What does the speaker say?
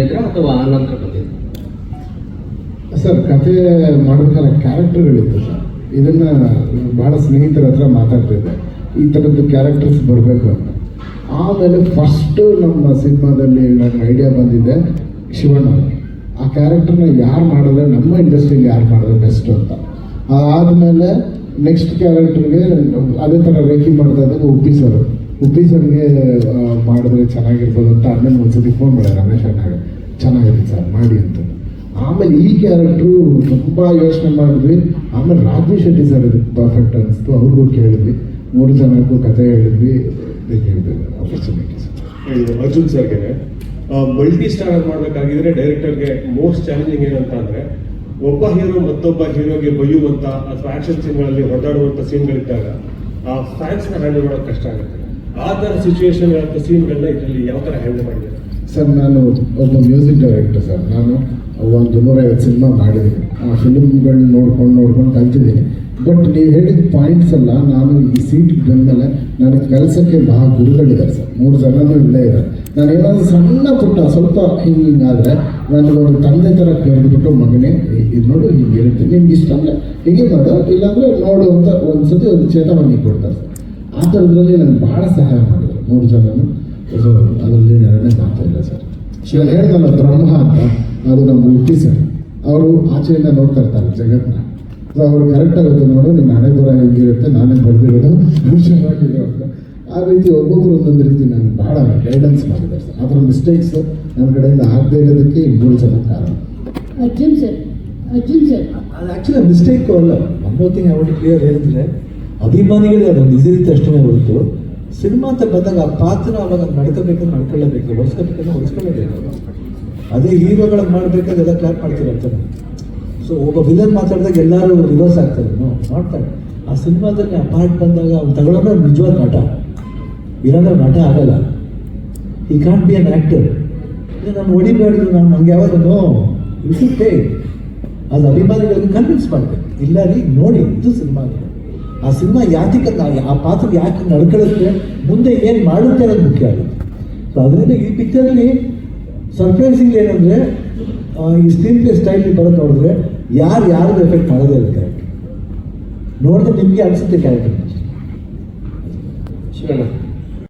ಇದ್ರ ಅಥವಾ ಆ ನಂತರ ಸರ್ ಕತೆ ಮಾಡ್ಬೇಕಾದ್ರೆ ಕ್ಯಾರೆಕ್ಟರ್ಗಳಿತ್ತು ಸರ್. ಇದನ್ನ ಭಾಳ ಸ್ನೇಹಿತರ ಹತ್ರ ಮಾತಾಡ್ತಿದ್ದೆ ಈ ಥರದ್ದು ಕ್ಯಾರೆಕ್ಟರ್ಸ್ ಬರಬೇಕು ಅಂತ. ಆಮೇಲೆ ಫಸ್ಟು ನಮ್ಮ ಸಿನಿಮಾದಲ್ಲಿ ನನಗೆ ಐಡಿಯಾ ಬಂದಿದ್ದೆ ಶಿವಣ್ಣ ಆ ಕ್ಯಾರೆಕ್ಟರ್ನ ಯಾರು ಮಾಡಿದ್ರೆ ನಮ್ಮ ಇಂಡಸ್ಟ್ರಿಯಲ್ಲಿ ಯಾರು ಮಾಡಿದ್ರೆ ಬೆಸ್ಟ್ ಅಂತ. ಆದಮೇಲೆ ನೆಕ್ಸ್ಟ್ ಕ್ಯಾರೆಕ್ಟರ್ಗೆ ಅದೇ ಥರ ರೇಖಿ ಮಾಡ್ತಾ ಇದ್ದಾಗ ಸರ್ ಉಪ್ಪಿ ಸರ್ಗೆ ಮಾಡಿದ್ರೆ ಚೆನ್ನಾಗಿರ್ಬೋದು ಅಂತ ಆಮೇಲೆ ಒಂದ್ಸತಿ ಫೋನ್ ಮಾಡಿದೆ, ರಮೇಶ್ ಅಣ್ಣಗೆ ಚೆನ್ನಾಗಿದೆ ಸರ್, ಮಾಡಿ ಅಂತ. ಆಮೇಲೆ ಈ ಕ್ಯಾರೆಕ್ಟ್ರು ತುಂಬ ಯೋಚನೆ ಮಾಡಿದ್ವಿ. ಆಮೇಲೆ ರಾಜು ಶೆಟ್ಟಿ ಸರ್ ಇದಕ್ಕೆ ಪರ್ಫೆಕ್ಟ್ ಅನಿಸ್ತು. ಅವ್ರಿಗೂ ಕೇಳಿದ್ವಿ. ಮೂರು ಜನಕ್ಕೂ ಕತೆ ಹೇಳಿದ್ವಿ. ಆಪರ್ಚುನಿಟಿ ಅರ್ಜುನ್ ಸರ್ಗೆ ಮಲ್ಟಿ ಸ್ಟಾರ್ ಮಾಡಬೇಕಾಗಿದ್ರೆ ಡೈರೆಕ್ಟರ್ಗೆ ಮೋಸ್ಟ್ ಚಾಲೆಂಜಿಂಗ್ ಏನಂತ ಅಂದ್ರೆ, ಒಬ್ಬ ಹೀರೋ ಮತ್ತೊಬ್ಬ ಹೀರೋಗೆ ಬೈಯುವಂತ ಅಥವಾ ಆಕ್ಷನ್ ಸೀನ್ಗಳಲ್ಲಿ ಹೊಡೆದಾಡುವಂತ ಸೀನ್ಗಳಿದ್ದಾಗ ಆ ಫ್ಯಾನ್ಸ್ ಹ್ಯಾಂಡಲ್ ಮಾಡೋದು ಕಷ್ಟ ಆಗುತ್ತೆ. ಆ ಥರ ಸಿಚುವೇಶನ್ ಸೀನ್ಗಳನ್ನ ಇದರಲ್ಲಿ ಯಾವ ಥರ ಹ್ಯಾಂಡಲ್ ಮಾಡಿದ್ದಾರೆ ಸರ್, ನಾನು ಒಬ್ಬ ಮ್ಯೂಸಿಕ್ ಡೈರೆಕ್ಟರ್ ಸರ್. ನಾನು ಒಂದು ನೂರೈವತ್ತು ಸಿನಿಮಾ ಮಾಡಿದ್ದೀನಿ. ಆ ಫಿಲ್ಮ್ಗಳನ್ನ ನೋಡ್ಕೊಂಡು ನೋಡ್ಕೊಂಡು ಕಲ್ತಿದ್ದೀನಿ. ಬಟ್ ನೀವು ಹೇಳಿದ ಪಾಯಿಂಟ್ಸ್ ಎಲ್ಲ ನಾನು ಈ ಸೀಟಿಗೆ ಬಂದಮೇಲೆ ನನಗೆ ಕೆಲಸಕ್ಕೆ ಮಹಾ ಗುರುಗಳಿದ್ದಾರೆ ಸರ್. ಮೂರು ಜನನೂ ಇಲ್ಲೇ ಇದ್ದಾರೆ. ನಾನು ಏನಾದರೂ ಸಣ್ಣ ಪುಟ್ಟ, ಸ್ವಲ್ಪ ಹಿಂಗೆ ಹಿಂಗಾದರೆ ಒಂದು ತಂದೆ ಥರ ಕೇಳಿಬಿಟ್ಟು, ಮಗನೇ, ಇದು ನೋಡು, ಹಿಂಗೆ ಹೇಳ್ತೀನಿ. ನಿಮ್ಗೆ ಇಷ್ಟ ಅಂದರೆ, ಹೀಗೆ ಮಾಡೋದು ಇಲ್ಲಾಂದರೆ ನೋಡು ಅಂತ ಒಂದು ಸತಿ ಒಂದು ಚೇತವನಿ ಕೊಡ್ತಾರೆ ಸರ್. ಆ ನಾನು ನನಗೆ ಭಾಳ ಸಹಾಯ ಮಾಡಿದ್ರು. ಮೂರು ಜನನು ಸೊ ಅದರಲ್ಲಿ ಎರಡನೇ ಮಾತು ಇಲ್ಲ ಸರ್. ಇವಾಗ ಹೇಳಿದಲ್ಲ ಬ್ರಹ್ಮ ಅಂತ. ಅದು ನಮ್ಮ ಉಟ್ಟಿ ಸರ್. ಅವರು ಆಚೆಯಿಂದ ನೋಡ್ತಾ ಇರ್ತಾರೆ ಜಗತ್ನ. ಸೊ ಅವರು ಕರೆಕ್ಟ್ ಆಗುತ್ತೆ ನೋಡು ನಿನ್ನ ಹಣೆ ಬರ ಹೇಗಿರುತ್ತೆ ನಾನೇ ಬರೆದಿರೋದು ಹುಷಾರಾಗಿರೋ ಅಂತ. ಆ ರೀತಿ ಒಬ್ಬೊಬ್ಬರು ಒಂದೊಂದು ರೀತಿ ನನಗೆ ಭಾಳ ಗೈಡೆನ್ಸ್ ಮಾಡಿದ್ದಾರೆ ಸರ್. ಅದರ ಥರ ಮಿಸ್ಟೇಕ್ಸ್ ನನ್ನ ಕಡೆಯಿಂದ ಆಗದೇ ಇರೋದಕ್ಕೆ ಈ ಮೂರು ಜನ ಕಾರಣ. Arjun sir Arjun sir. ಅದು ಆ್ಯಕ್ಚುಲಿ ಮಿಸ್ಟೇಕು ಅಲ್ಲ. One more thing I want clear ಏನಂದರೆ ಅಭಿಮಾನಿಗಳಿಗೆ ಅದೊಂದು ಇದಿರುತ್ತೆ ಅಷ್ಟೇ ಹೊರತು. ಸಿನಿಮಾ ಅಂತ ಬಂದಾಗ ಆ ಪಾತ್ರ ಅವಾಗ ನಡ್ಕೋಬೇಕು, ನಡ್ಕೊಳ್ಳೇಬೇಕು ಹೊಡ್ಸ್ಕೋಬೇಕಂದ್ರೆ ಹೊಡ್ಸ್ಕೊಳ್ಳೇಬೇಕು ಅದೇ ಹೀರೋಗಳು ಮಾಡಬೇಕಾದ್ರೆ ಎಲ್ಲ ಕ್ಲಾಪ್ ಮಾಡ್ತಿರ್ತಾರೆ ಸೊ ಒಬ್ಬ ವಿಲನ್ ಮಾತಾಡಿದಾಗ ಎಲ್ಲರೂ ರಿವರ್ಸ್ ಆಗ್ತಾರೆ. ಮಾಡ್ತಾರೆ. ಆ ಸಿನಿಮಾದಲ್ಲಿ ಆ ಪಾರ್ಟ್ ಬಂದಾಗ ಅವ್ನು ತಗೊಳ್ಳೋದ್ರೆ ನಿಜವಾದ ನಟ. ಇಲ್ಲಾಂದ್ರೆ ನಟ ಆಗಲ್ಲ. ಈ ಕಾಂಟ್ ಬಿ ಅನ್ ಆ್ಯಕ್ಟರ್ ನಾನು ಹೊಡಿಬಾರ್ದು ನಾನು ನಂಗೆ ಯಾವಾಗ ನೋ ಯು ಅದು ಅಭಿಮಾನಿಗಳಿಗೆ ಕನ್ವಿನ್ಸ್ ಮಾಡಬೇಕು. ಇಲ್ಲ ರೀ ನೋಡಿ, ಇದು ಸಿನಿಮಾ ಆ ಸಿನಿಮಾ ಯಾತಿಕ ಆ ಪಾತ್ರ ಯಾಕೆ ನಡ್ಕೊಳ್ಳುತ್ತೆ, ಮುಂದೆ ಏನು ಮಾಡುತ್ತೆ ಅನ್ನೋದು ಮುಖ್ಯ ಆಗುತ್ತೆ. ಸೊ ಅದರಿಂದ ಈ ಪಿಕ್ಚರಲ್ಲಿ ಸರ್ಪ್ರೈಸಿಂಗ್ ಏನಂದರೆ ಈ ಸ್ಕ್ರೀನ್ ಪ್ಲೇ ಸ್ಟೈಲ್ ಬರೋದು ನೋಡಿದ್ರೆ ಯಾರು ಯಾರು ಎಫೆಕ್ಟ್ ಮಾಡೋದೇ ಇಲ್ಲ ನೋಡಿದ್ರೆ ನಿಮಗೆ ಅನಿಸುತ್ತೆ ಕ್ಯಾರೆಕ್ಟರ್ ಶಿವಣ್ಣ.